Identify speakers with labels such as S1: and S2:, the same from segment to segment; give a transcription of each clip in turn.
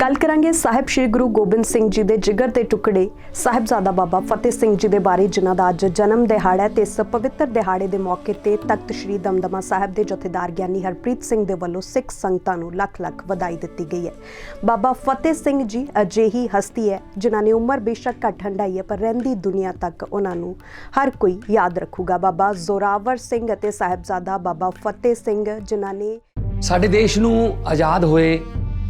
S1: ਗੱਲ ਕਰਾਂਗੇ ਸਾਹਿਬ ਸ੍ਰੀ ਗੁਰੂ ਗੋਬਿੰਦ ਸਿੰਘ ਜੀ ਦੇ ਜਿਗਰ ਦੇ ਟੁਕੜੇ। ਸਾਹਿਬਜ਼ਾਦਾ ਬਾਬਾ ਫਤਿਹ ਸਿੰਘ ਜੀ ਦੇ ਬਾਰੇ, ਜਿਨ੍ਹਾਂ ਦਾ ਅੱਜ ਜਨਮ ਦਿਹਾੜਾ ਹੈ ਤੇ ਇਸ ਪਵਿੱਤਰ ਦਿਹਾੜੇ ਦੇ ਮੌਕੇ ਤੇ ਤਖਤ ਸ੍ਰੀ ਦਮਦਮਾ ਸਾਹਿਬ ਦੇ ਜਥੇਦਾਰ ਗਿਆਨੀ ਹਰਪ੍ਰੀਤ ਸਿੰਘ ਦੇ ਵੱਲੋਂ ਸਿੱਖ ਸੰਗਤਾਂ ਨੂੰ ਲੱਖ ਲੱਖ ਵਧਾਈ ਦਿੱਤੀ ਗਈ ਹੈ। ਬਾਬਾ ਫਤਿਹ ਸਿੰਘ ਜੀ ਅਜਿਹੀ ਹਸਤੀ ਹੈ, ਜਿਨ੍ਹਾਂ ਨੇ ਉਮਰ ਬੇਸ਼ੱਕ ਘੱਟ ਹੰਢਾਈ ਹੈ, ਪਰ ਰਹਿੰਦੀ ਦੁਨੀਆ ਤੱਕ ਉਹਨਾਂ ਨੂੰ ਹਰ ਕੋਈ ਯਾਦ ਰੱਖੂਗਾ। ਬਾਬਾ ਜ਼ੋਰਾਵਰ ਸਿੰਘ ਅਤੇ ਸਾਹਿਬਜ਼ਾਦਾ ਬਾਬਾ ਫਤਿਹ ਸਿੰਘ, ਜਿਨ੍ਹਾਂ ਨੇ
S2: ਸਾਡੇ ਦੇਸ਼ ਨੂੰ ਆਜ਼ਾਦ ਹੋਏ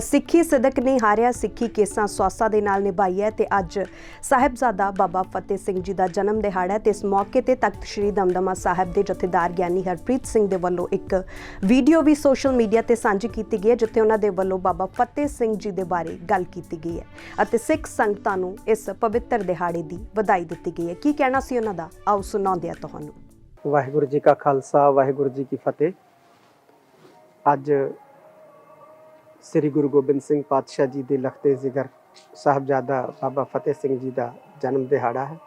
S1: ਸਿੱਖੀ ਸਦਕ ਨੇ ਹਾਰਿਆ ਸਿੱਖੀ ਕੇਸਾਂ ਸਵਾਸਾਂ ਦੇ ਨਾਲ ਨਿਭਾਈ ਹੈ ਤੇ ਅੱਜ ਸਾਹਿਬਜ਼ਾਦਾ ਬਾਬਾ ਫਤਿਹ ਸਿੰਘ ਜੀ ਦਾ ਜਨਮ ਦਿਹਾੜਾ ਹੈ ਤੇ ਇਸ ਮੌਕੇ ਤੇ ਤਖਤ ਸ੍ਰੀ ਦਮਦਮਾ ਸਾਹਿਬ ਦੇ ਜਥੇਦਾਰ ਗਿਆਨੀ ਹਰਪ੍ਰੀਤ ਸਿੰਘ ਦੇ ਵੱਲੋਂ ਇੱਕ ਵੀਡੀਓ ਵੀ ਸੋਸ਼ਲ ਮੀਡੀਆ ਤੇ ਸਾਂਝੀ ਕੀਤੀ ਗਈ ਹੈ, ਜਿੱਥੇ ਉਹਨਾਂ ਦੇ ਵੱਲੋਂ ਬਾਬਾ ਫਤਿਹ ਸਿੰਘ ਜੀ ਦੇ ਬਾਰੇ ਗੱਲ ਕੀਤੀ ਗਈ ਹੈ ਅਤੇ ਸਿੱਖ ਸੰਗਤਾਂ ਨੂੰ ਇਸ ਪਵਿੱਤਰ ਦਿਹਾੜੇ ਦੀ ਵਧਾਈ ਦਿੱਤੀ ਗਈ ਹੈ। ਕੀ ਕਹਿਣਾ ਸੀ ਉਹਨਾਂ ਦਾ? ਆਓ ਸੁਣਾਉਂਦੇ ਆ ਤੁਹਾਨੂੰ।
S3: ਵਾਹਿਗੁਰੂ ਜੀ ਕਾ ਖਾਲਸਾ, ਵਾਹਿਗੁਰੂ ਜੀ ਕੀ ਫਤਿਹ। ਅੱਜ ਸ੍ਰੀ ਗੁਰੂ ਗੋਬਿੰਦ ਸਿੰਘ ਪਾਤਸ਼ਾਹ ਜੀ ਦੇ ਲਖਤੇ ਜ਼ਿਕਰ ਸਾਹਿਬਜ਼ਾਦਾ ਬਾਬਾ ਫਤਿਹ ਸਿੰਘ ਜੀ ਦਾ ਜਨਮ ਦਿਹਾੜਾ ਹੈ।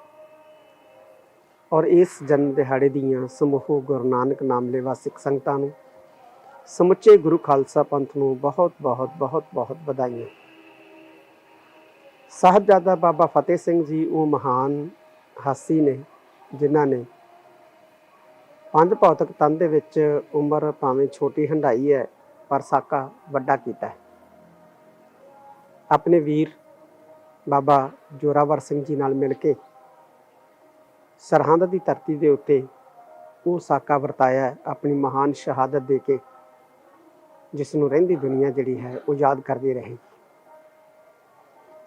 S3: ਔਰ ਇਸ ਜਨਮ ਦਿਹਾੜੇ ਦੀਆਂ ਸਮੂਹ ਗੁਰੂ ਨਾਨਕ ਨਾਮ ਲੈਵਾ ਸਿੱਖ ਸੰਗਤਾਂ ਨੂੰ, ਸਮੁੱਚੇ ਗੁਰੂ ਖਾਲਸਾ ਪੰਥ ਨੂੰ ਬਹੁਤ ਬਹੁਤ ਬਹੁਤ ਬਹੁਤ ਵਧਾਈਆਂ। ਸਾਹਿਬਜ਼ਾਦਾ ਬਾਬਾ ਫਤਿਹ ਸਿੰਘ ਜੀ ਉਹ ਮਹਾਨ ਹਾਸੀ ਨੇ, ਜਿਨ੍ਹਾਂ ਨੇ ਪੰਜ ਭੌਤਿਕ ਤਨ ਦੇ ਵਿੱਚ ਉਮਰ ਭਾਵੇਂ ਛੋਟੀ ਹੰਡਾਈ ਹੈ ਪਰ ਸਾਕਾ ਵੱਡਾ ਕੀਤਾ ਹੈ। ਆਪਣੇ ਵੀਰ ਬਾਬਾ ਜੋਰਾਵਰ ਸਿੰਘ ਜੀ ਨਾਲ ਮਿਲ ਕੇ ਸਰਹੰਦ ਦੀ ਧਰਤੀ ਦੇ ਉੱਤੇ ਉਹ ਸਾਕਾ ਵਰਤਾਇਆ ਆਪਣੀ ਮਹਾਨ ਸ਼ਹਾਦਤ ਦੇ ਕੇ ਜਿਸ ਨੂੰ ਰਹਿੰਦੀ ਦੁਨੀਆ ਜਿਹੜੀ ਹੈ ਉਹ ਯਾਦ ਕਰਦੀ ਰਹੇਗੀ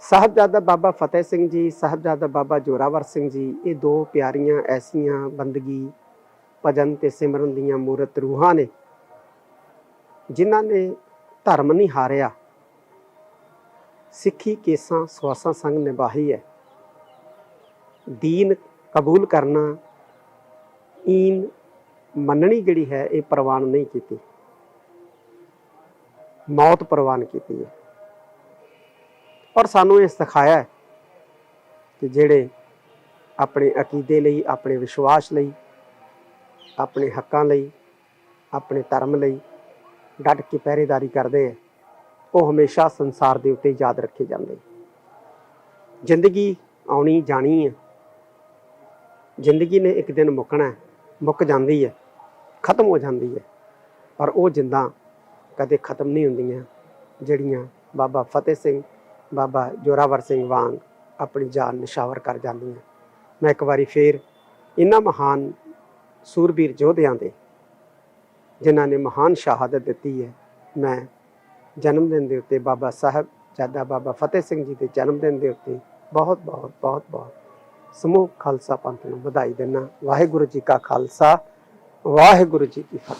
S3: ਸਾਹਿਬਜ਼ਾਦਾ ਬਾਬਾ ਫਤਿਹ ਸਿੰਘ ਜੀ, ਸਾਹਿਬਜ਼ਾਦਾ ਬਾਬਾ ਜੋਰਾਵਰ ਸਿੰਘ ਜੀ, ਇਹ ਦੋ ਪਿਆਰੀਆਂ ਐਸੀਆਂ ਬੰਦਗੀ, ਭਜਨ ਤੇ ਸਿਮਰਨ ਦੀਆਂ ਮੂਰਤ ਰੂਹਾਂ ਨੇ ਜਿਨ੍ਹਾਂ ਨੇ ਧਰਮ ਨਹੀਂ ਹਾਰਿਆ, ਸਿੱਖੀ ਕੇਸਾਂ ਸਵਾਸਾਂ ਸੰਗ ਨਿਭਾਹੀ ਹੈ। ਦੀਨ ਕਬੂਲ ਕਰਨਾ, ਈਨ ਮੰਨਣੀ ਜਿਹੜੀ ਹੈ, ਇਹ ਪ੍ਰਵਾਨ ਨਹੀਂ ਕੀਤੀ। ਮੌਤ ਪ੍ਰਵਾਨ ਕੀਤੀ ਹੈ। ਔਰ ਸਾਨੂੰ ਇਹ ਸਿਖਾਇਆ ਹੈ ਕਿ ਜਿਹੜੇ ਆਪਣੇ ਅਕੀਦੇ ਲਈ, ਆਪਣੇ ਵਿਸ਼ਵਾਸ ਲਈ, ਆਪਣੇ ਹੱਕਾਂ ਲਈ, ਆਪਣੇ ਧਰਮ ਲਈ ਡਟ ਕੇ ਪਹਿਰੇਦਾਰੀ ਕਰਦੇ ਆ, ਉਹ ਹਮੇਸ਼ਾ ਸੰਸਾਰ ਦੇ ਉੱਤੇ ਯਾਦ ਰੱਖੇ ਜਾਂਦੇ ਜ਼ਿੰਦਗੀ ਆਉਣੀ ਜਾਣੀ ਹੈ ਜ਼ਿੰਦਗੀ ਨੇ ਇੱਕ ਦਿਨ ਮੁੱਕਣਾ ਮੁੱਕ ਜਾਂਦੀ ਹੈ, ਖਤਮ ਹੋ ਜਾਂਦੀ ਹੈ। ਪਰ ਉਹ ਜਿੰਦਾਂ ਕਦੇ ਖਤਮ ਨਹੀਂ ਹੁੰਦੀਆਂ, ਜਿਹੜੀਆਂ ਬਾਬਾ ਫਤਿਹ ਸਿੰਘ, ਬਾਬਾ ਜੋਰਾਵਰ ਸਿੰਘ ਵਾਂਗ ਆਪਣੀ ਜਾਨ ਨਿਸ਼ਾਵਰ ਕਰ ਜਾਂਦੀਆਂ। ਮੈਂ ਇੱਕ ਵਾਰੀ ਫੇਰ ਇਹਨਾਂ ਮਹਾਨ ਸੂਰਬੀਰ ਯੋਧਿਆਂ ਦੇ ਜਿਨ੍ਹਾਂ ਨੇ ਮਹਾਨ ਸ਼ਹਾਦਤ ਦਿੱਤੀ ਹੈ, ਮੈਂ ਜਨਮ ਦਿਨ ਦੇ ਉੱਤੇ ਬਾਬਾ ਸਾਹਿਬ ਜਾਦਾ ਬਾਬਾ ਫਤਿਹ ਸਿੰਘ ਜੀ ਦੇ ਜਨਮ ਦਿਨ ਦੇ ਉੱਤੇ ਬਹੁਤ ਬਹੁਤ ਬਹੁਤ ਬਹੁਤ ਸਮੂਹ ਖਾਲਸਾ ਪੰਥ ਨੂੰ ਵਧਾਈ ਦਿੰਦਾ। ਵਾਹਿਗੁਰੂ ਜੀ ਕਾ ਖਾਲਸਾ, ਵਾਹਿਗੁਰੂ ਜੀ ਕੀ ਫਤਿਹ।